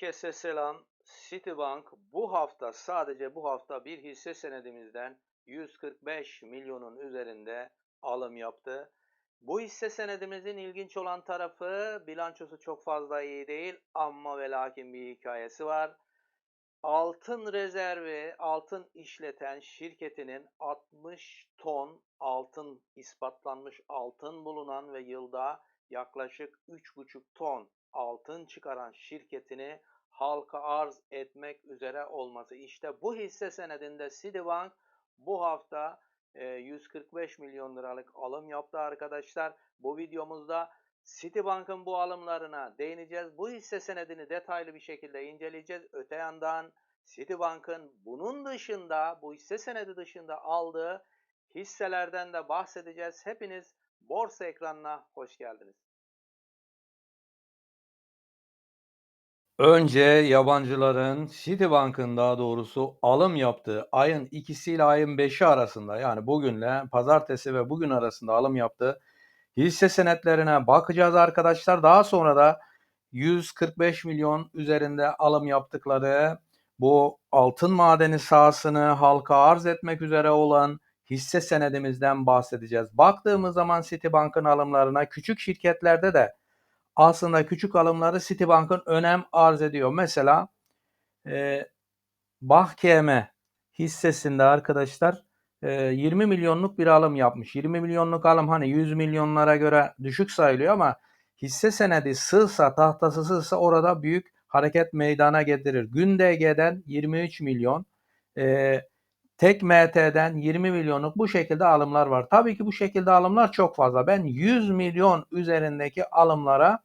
Herkese selam. Citibank bu hafta sadece bu hafta bir hisse senedimizden 145 milyonun üzerinde alım yaptı. Bu hisse senedimizin ilginç olan tarafı bilançosu çok fazla iyi değil ama ve lakin bir hikayesi var. Altın rezervi, altın işleten şirketinin 60 ton altın ispatlanmış altın bulunan ve yılda yaklaşık 3,5 ton altın çıkaran şirketini halka arz etmek üzere olması. İşte bu hisse senedinde Citibank bu hafta e, 145 milyon liralık alım yaptı arkadaşlar. Bu videomuzda Citibank'ın bu alımlarına değineceğiz. Bu hisse senedini detaylı bir şekilde inceleyeceğiz. Öte yandan Citibank'ın bunun dışında, bu hisse senedi dışında aldığı hisselerden de bahsedeceğiz. Hepiniz borsa ekranına hoş geldiniz. Önce yabancıların Citibank'ın daha doğrusu alım yaptığı ayın ikisiyle ayın 5'i arasında yani bugünle pazartesi ve bugün arasında alım yaptığı hisse senetlerine bakacağız arkadaşlar. Daha sonra da 145 milyon üzerinde alım yaptıkları bu altın madeni sahasını halka arz etmek üzere olan hisse senedimizden bahsedeceğiz. Baktığımız zaman Citibank'ın alımlarına küçük şirketlerde de aslında küçük alımları Citibank'ın önem arz ediyor. Mesela e, Bahkeme hissesinde arkadaşlar e, 20 milyonluk bir alım yapmış. 20 milyonluk alım hani 100 milyonlara göre düşük sayılıyor ama hisse senedi sığsa tahtası sığsa orada büyük hareket meydana getirir. Gündege'den 23 milyon, e, tek MT'den 20 milyonluk bu şekilde alımlar var. Tabii ki bu şekilde alımlar çok fazla. Ben 100 milyon üzerindeki alımlara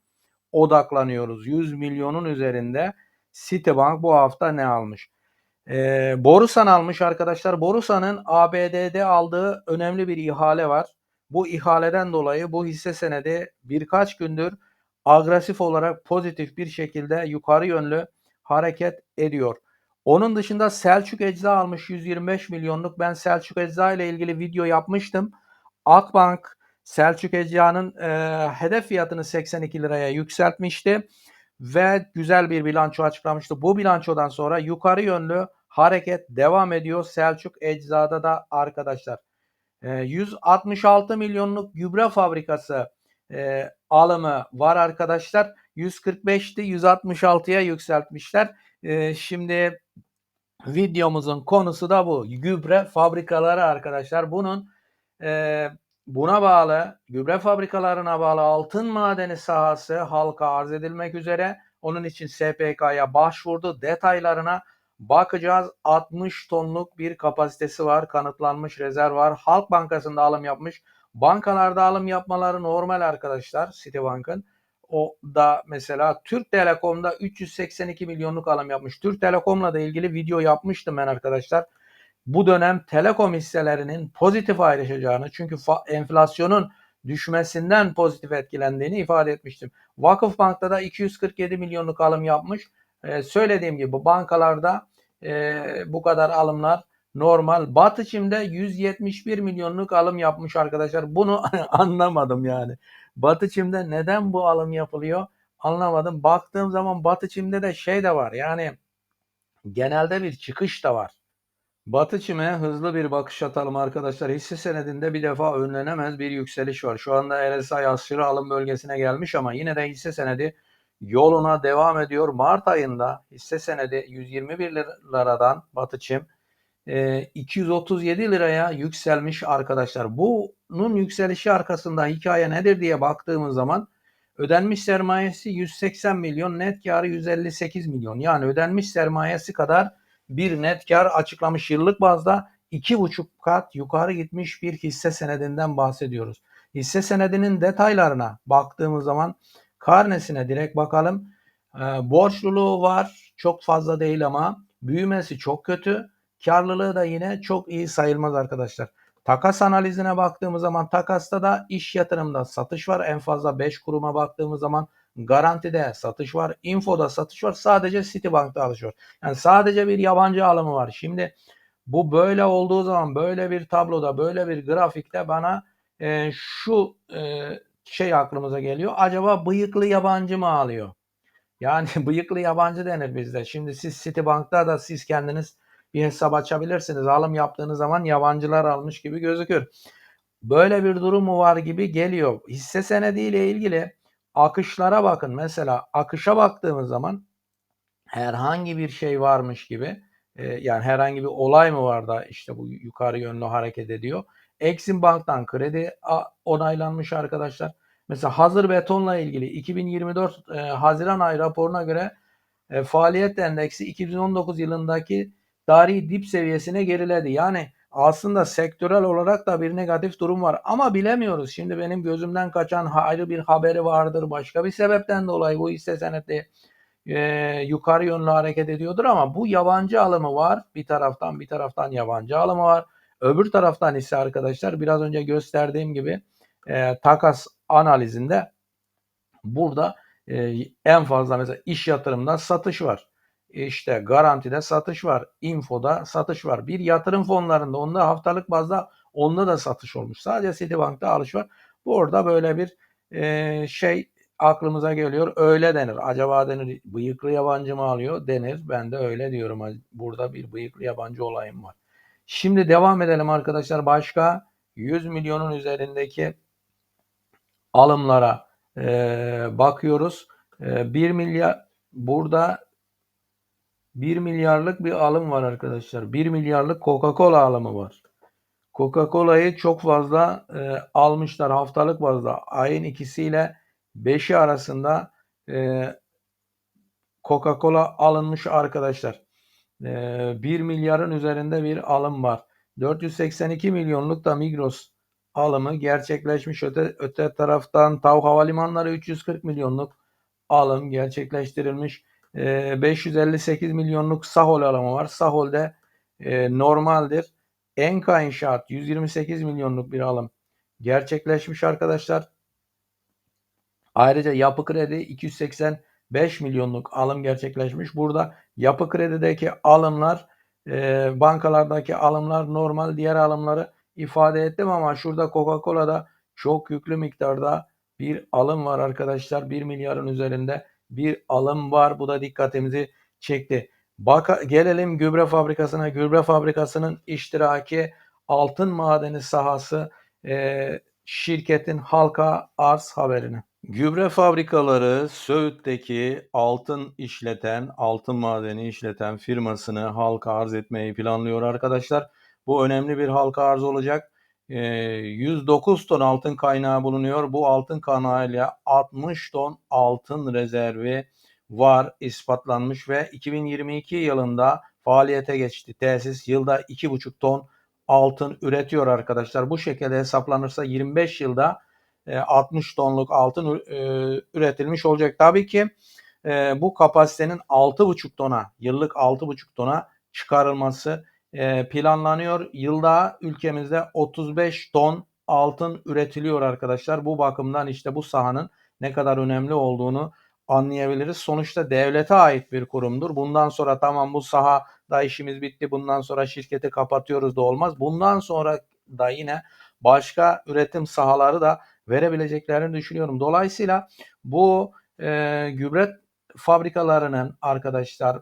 odaklanıyoruz. 100 milyonun üzerinde Citibank bu hafta ne almış? Ee, Borusan almış arkadaşlar. Borusan'ın ABD'de aldığı önemli bir ihale var. Bu ihaleden dolayı bu hisse senedi birkaç gündür agresif olarak pozitif bir şekilde yukarı yönlü hareket ediyor. Onun dışında Selçuk Ecza almış 125 milyonluk. Ben Selçuk Ecza ile ilgili video yapmıştım. Akbank Selçuk Ecza'nın e, hedef fiyatını 82 liraya yükseltmişti ve güzel bir bilanço açıklamıştı. Bu bilançodan sonra yukarı yönlü hareket devam ediyor Selçuk Ecza'da da arkadaşlar. E, 166 milyonluk gübre fabrikası e, alımı var arkadaşlar. 145'ti 166'ya yükseltmişler. E, şimdi videomuzun konusu da bu. Gübre fabrikaları arkadaşlar. Bunun e, Buna bağlı gübre fabrikalarına bağlı altın madeni sahası halka arz edilmek üzere. Onun için SPK'ya başvurdu. Detaylarına bakacağız. 60 tonluk bir kapasitesi var. Kanıtlanmış rezerv var. Halk Bankası'nda alım yapmış. Bankalarda alım yapmaları normal arkadaşlar Citibank'ın. O da mesela Türk Telekom'da 382 milyonluk alım yapmış. Türk Telekom'la da ilgili video yapmıştım ben arkadaşlar bu dönem telekom hisselerinin pozitif ayrışacağını çünkü enflasyonun düşmesinden pozitif etkilendiğini ifade etmiştim. Vakıfbank'ta da 247 milyonluk alım yapmış. Ee, söylediğim gibi bankalarda e, bu kadar alımlar normal. Batı Çim'de 171 milyonluk alım yapmış arkadaşlar. Bunu anlamadım yani. Batı Çim'de neden bu alım yapılıyor anlamadım. Baktığım zaman Batı Çim'de de şey de var yani genelde bir çıkış da var. Batı çime hızlı bir bakış atalım arkadaşlar. Hisse senedinde bir defa önlenemez bir yükseliş var. Şu anda RSI aşırı alım bölgesine gelmiş ama yine de hisse senedi yoluna devam ediyor. Mart ayında hisse senedi 121 liradan Batı Çim 237 e, liraya yükselmiş arkadaşlar. Bunun yükselişi arkasında hikaye nedir diye baktığımız zaman ödenmiş sermayesi 180 milyon, net karı 158 milyon. Yani ödenmiş sermayesi kadar bir net kar açıklamış yıllık bazda 2,5 kat yukarı gitmiş bir hisse senedinden bahsediyoruz. Hisse senedinin detaylarına baktığımız zaman karnesine direkt bakalım. E, borçluluğu var çok fazla değil ama büyümesi çok kötü. Karlılığı da yine çok iyi sayılmaz arkadaşlar. Takas analizine baktığımız zaman takasta da iş yatırımda satış var. En fazla 5 kuruma baktığımız zaman Garantide satış var. Info'da satış var. Sadece Citibank'ta alış var. Yani sadece bir yabancı alımı var. Şimdi bu böyle olduğu zaman böyle bir tabloda böyle bir grafikte bana e, şu e, şey aklımıza geliyor. Acaba bıyıklı yabancı mı alıyor? Yani bıyıklı yabancı denir bizde. Şimdi siz Citibank'ta da siz kendiniz bir hesap açabilirsiniz. Alım yaptığınız zaman yabancılar almış gibi gözükür. Böyle bir durum mu var gibi geliyor. Hisse senedi ile ilgili akışlara bakın. Mesela akışa baktığımız zaman herhangi bir şey varmış gibi e, yani herhangi bir olay mı var da işte bu yukarı yönlü hareket ediyor. Exim Bank'tan kredi onaylanmış arkadaşlar. Mesela hazır betonla ilgili 2024 e, Haziran ayı raporuna göre e, faaliyet endeksi 2019 yılındaki tarihi dip seviyesine geriledi. Yani aslında sektörel olarak da bir negatif durum var ama bilemiyoruz. Şimdi benim gözümden kaçan ayrı bir haberi vardır. Başka bir sebepten dolayı bu hisse senedi e, yukarı yönlü hareket ediyordur ama bu yabancı alımı var. Bir taraftan bir taraftan yabancı alımı var. Öbür taraftan ise arkadaşlar biraz önce gösterdiğim gibi e, takas analizinde burada e, en fazla mesela iş yatırımda satış var. İşte garantide satış var. Info'da satış var. Bir yatırım fonlarında onda haftalık bazda onda da satış olmuş. Sadece Citibank'ta alış var. Bu orada böyle bir e, şey aklımıza geliyor. Öyle denir. Acaba denir bıyıklı yabancı mı alıyor? Denir. Ben de öyle diyorum. Burada bir bıyıklı yabancı olayım var. Şimdi devam edelim arkadaşlar. Başka 100 milyonun üzerindeki alımlara e, bakıyoruz. E, 1 milyar burada 1 milyarlık bir alım var arkadaşlar. 1 milyarlık Coca-Cola alımı var. Coca-Cola'yı çok fazla e, almışlar haftalık bazda. Ayın ikisiyle 5'i arasında e, Coca-Cola alınmış arkadaşlar. E, 1 milyarın üzerinde bir alım var. 482 milyonluk da Migros alımı gerçekleşmiş. Öte, öte taraftan Tav Havalimanları 340 milyonluk alım gerçekleştirilmiş. E, 558 milyonluk Sahol alımı var. Sahol'de e, normaldir. Enka İnşaat 128 milyonluk bir alım gerçekleşmiş arkadaşlar. Ayrıca yapı kredi 285 milyonluk alım gerçekleşmiş. Burada yapı kredideki alımlar e, bankalardaki alımlar normal diğer alımları ifade ettim ama şurada Coca-Cola'da çok yüklü miktarda bir alım var arkadaşlar. 1 milyarın üzerinde bir alım var. Bu da dikkatimizi çekti. Bak gelelim gübre fabrikasına. Gübre fabrikasının iştiraki altın madeni sahası e, şirketin halka arz haberine. Gübre fabrikaları Söğüt'teki altın işleten, altın madeni işleten firmasını halka arz etmeyi planlıyor arkadaşlar. Bu önemli bir halka arz olacak. 109 ee, ton altın kaynağı bulunuyor. Bu altın kaynağıyla 60 ton altın rezervi var ispatlanmış ve 2022 yılında faaliyete geçti. Tesis yılda 2,5 ton altın üretiyor arkadaşlar. Bu şekilde hesaplanırsa 25 yılda 60 e, tonluk altın e, üretilmiş olacak. Tabii ki e, bu kapasitenin 6,5 tona, yıllık 6,5 tona çıkarılması planlanıyor. Yılda ülkemizde 35 ton altın üretiliyor arkadaşlar. Bu bakımdan işte bu sahanın ne kadar önemli olduğunu anlayabiliriz. Sonuçta devlete ait bir kurumdur. Bundan sonra tamam bu sahada işimiz bitti. Bundan sonra şirketi kapatıyoruz da olmaz. Bundan sonra da yine başka üretim sahaları da verebileceklerini düşünüyorum. Dolayısıyla bu e, gübre fabrikalarının arkadaşlar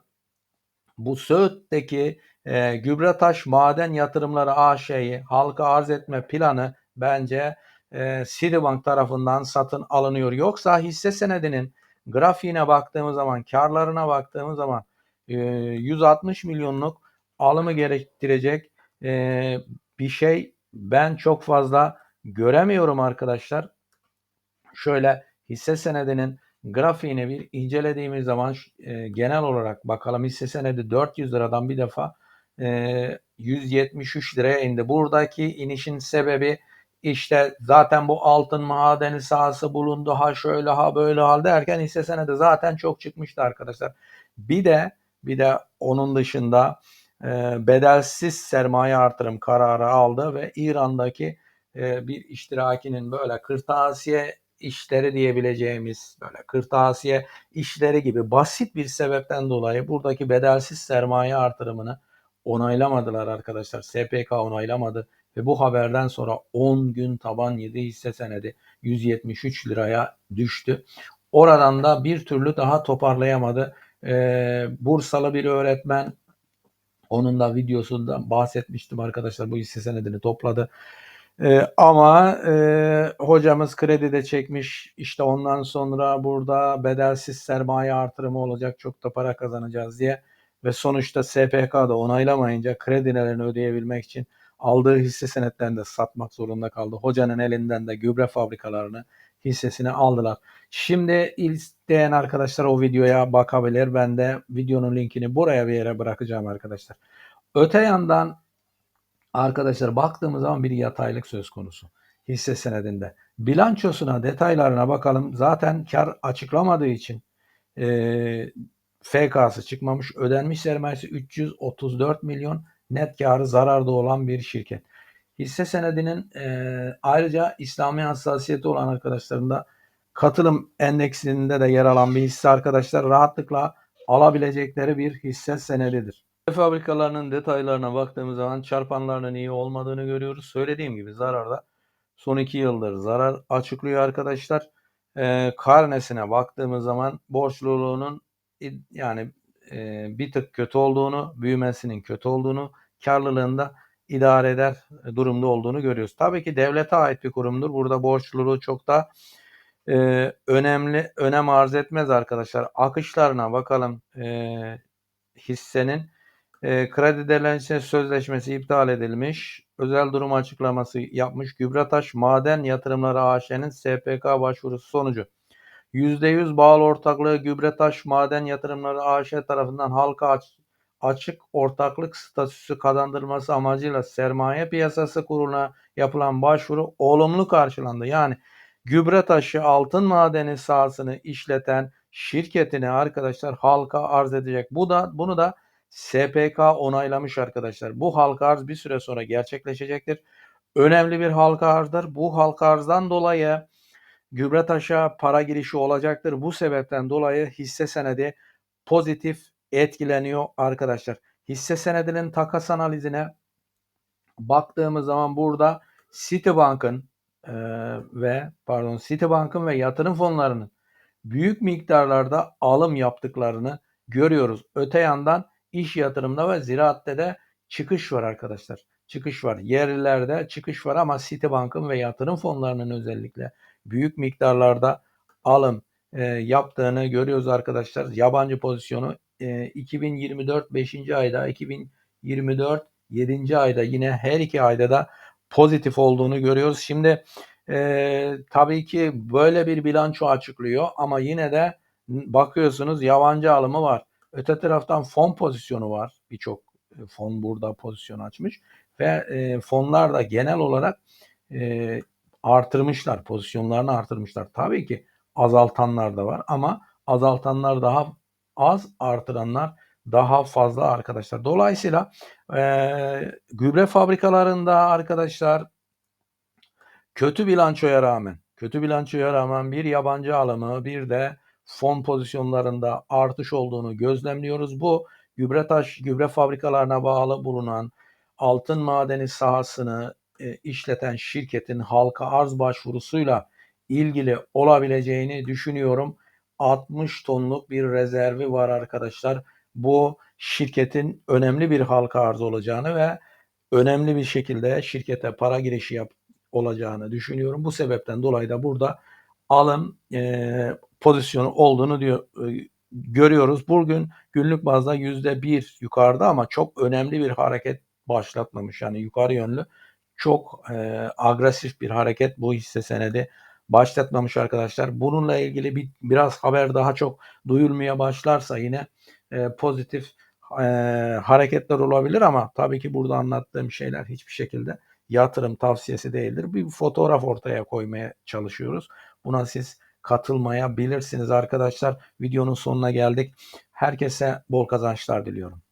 bu Söğüt'teki e, Gübretaş Maden Yatırımları AŞ'yi halka arz etme planı bence e, Citibank tarafından satın alınıyor. Yoksa hisse senedinin grafiğine baktığımız zaman, karlarına baktığımız zaman e, 160 milyonluk alımı gerektirecek e, bir şey ben çok fazla göremiyorum arkadaşlar. Şöyle hisse senedinin grafiğini bir incelediğimiz zaman e, genel olarak bakalım hisse senedi 400 liradan bir defa e, 173 liraya indi. Buradaki inişin sebebi işte zaten bu altın madeni sahası bulundu ha şöyle ha böyle hal derken hisse senedi zaten çok çıkmıştı arkadaşlar. Bir de bir de onun dışında e, bedelsiz sermaye artırım kararı aldı ve İran'daki e, bir iştirakinin böyle kırtasiye işleri diyebileceğimiz böyle kırtasiye işleri gibi basit bir sebepten dolayı buradaki bedelsiz sermaye artırımını onaylamadılar arkadaşlar. SPK onaylamadı ve bu haberden sonra 10 gün taban yedi hisse senedi 173 liraya düştü. Oradan da bir türlü daha toparlayamadı. E, Bursalı bir öğretmen onun da videosunda bahsetmiştim arkadaşlar bu hisse senedini topladı. Ee, ama e, hocamız kredi de çekmiş. İşte ondan sonra burada bedelsiz sermaye artırımı olacak. Çok da para kazanacağız diye. Ve sonuçta SPK da onaylamayınca kredilerini ödeyebilmek için aldığı hisse senetlerini de satmak zorunda kaldı. Hocanın elinden de gübre fabrikalarını hissesini aldılar. Şimdi isteyen arkadaşlar o videoya bakabilir. Ben de videonun linkini buraya bir yere bırakacağım arkadaşlar. Öte yandan arkadaşlar baktığımız zaman bir yataylık söz konusu hisse senedinde. Bilançosuna detaylarına bakalım. Zaten kar açıklamadığı için e, FK'sı çıkmamış. Ödenmiş sermayesi 334 milyon. Net karı zararda olan bir şirket. Hisse senedinin e, ayrıca İslami hassasiyeti olan arkadaşların da katılım endeksinde de yer alan bir hisse arkadaşlar rahatlıkla alabilecekleri bir hisse senedidir. Fabrikalarının detaylarına baktığımız zaman çarpanlarının iyi olmadığını görüyoruz. Söylediğim gibi zararda son iki yıldır zarar açıklıyor arkadaşlar. E, karnesine baktığımız zaman borçluluğunun yani e, bir tık kötü olduğunu, büyümesinin kötü olduğunu, karlılığında idare eder durumda olduğunu görüyoruz. Tabii ki devlete ait bir kurumdur. Burada borçluluğu çok da e, önemli önem arz etmez arkadaşlar. Akışlarına bakalım e, hissenin e, kredi değerlendirme sözleşmesi iptal edilmiş. Özel durum açıklaması yapmış. Gübretaş Maden Yatırımları AŞ'nin SPK başvurusu sonucu %100 bağlı ortaklığı Gübretaş Maden Yatırımları AŞ tarafından halka aç, açık ortaklık statüsü kazandırılması amacıyla sermaye piyasası kuruluna yapılan başvuru olumlu karşılandı. Yani Gübretaş'ı altın madeni sahasını işleten şirketini arkadaşlar halka arz edecek. Bu da bunu da SPK onaylamış arkadaşlar. Bu halka arz bir süre sonra gerçekleşecektir. Önemli bir halka arzdır. Bu halka arzdan dolayı Gübretaş'a para girişi olacaktır. Bu sebepten dolayı hisse senedi pozitif etkileniyor arkadaşlar. Hisse senedinin takas analizine baktığımız zaman burada Citibank'ın e, ve pardon Citibank'ın ve yatırım fonlarının büyük miktarlarda alım yaptıklarını görüyoruz. Öte yandan iş yatırımda ve ziraatte de çıkış var arkadaşlar. Çıkış var. Yerlilerde çıkış var ama Citibank'ın ve yatırım fonlarının özellikle büyük miktarlarda alım e, yaptığını görüyoruz arkadaşlar. Yabancı pozisyonu e, 2024 5. ayda 2024 7. ayda yine her iki ayda da pozitif olduğunu görüyoruz. Şimdi e, tabii ki böyle bir bilanço açıklıyor ama yine de bakıyorsunuz yabancı alımı var. Öte taraftan fon pozisyonu var. Birçok e, fon burada pozisyon açmış ve e, fonlar da genel olarak e, artırmışlar, pozisyonlarını artırmışlar. Tabii ki azaltanlar da var ama azaltanlar daha az, artıranlar daha fazla arkadaşlar. Dolayısıyla e, gübre fabrikalarında arkadaşlar kötü bilançoya rağmen, kötü bilançoya rağmen bir yabancı alımı bir de fon pozisyonlarında artış olduğunu gözlemliyoruz. Bu gübre taş gübre fabrikalarına bağlı bulunan altın madeni sahasını e, işleten şirketin halka arz başvurusuyla ilgili olabileceğini düşünüyorum. 60 tonluk bir rezervi var arkadaşlar. Bu şirketin önemli bir halka arz olacağını ve önemli bir şekilde şirkete para girişi yap olacağını düşünüyorum. Bu sebepten dolayı da burada alım e, pozisyonu olduğunu diyor e, görüyoruz. Bugün günlük bazda yüzde bir yukarıda ama çok önemli bir hareket başlatmamış. Yani yukarı yönlü çok e, agresif bir hareket bu hisse senedi başlatmamış arkadaşlar. Bununla ilgili bir biraz haber daha çok duyulmaya başlarsa yine e, pozitif e, hareketler olabilir ama tabii ki burada anlattığım şeyler hiçbir şekilde yatırım tavsiyesi değildir. Bir fotoğraf ortaya koymaya çalışıyoruz. Buna siz katılmayabilirsiniz arkadaşlar. Videonun sonuna geldik. Herkese bol kazançlar diliyorum.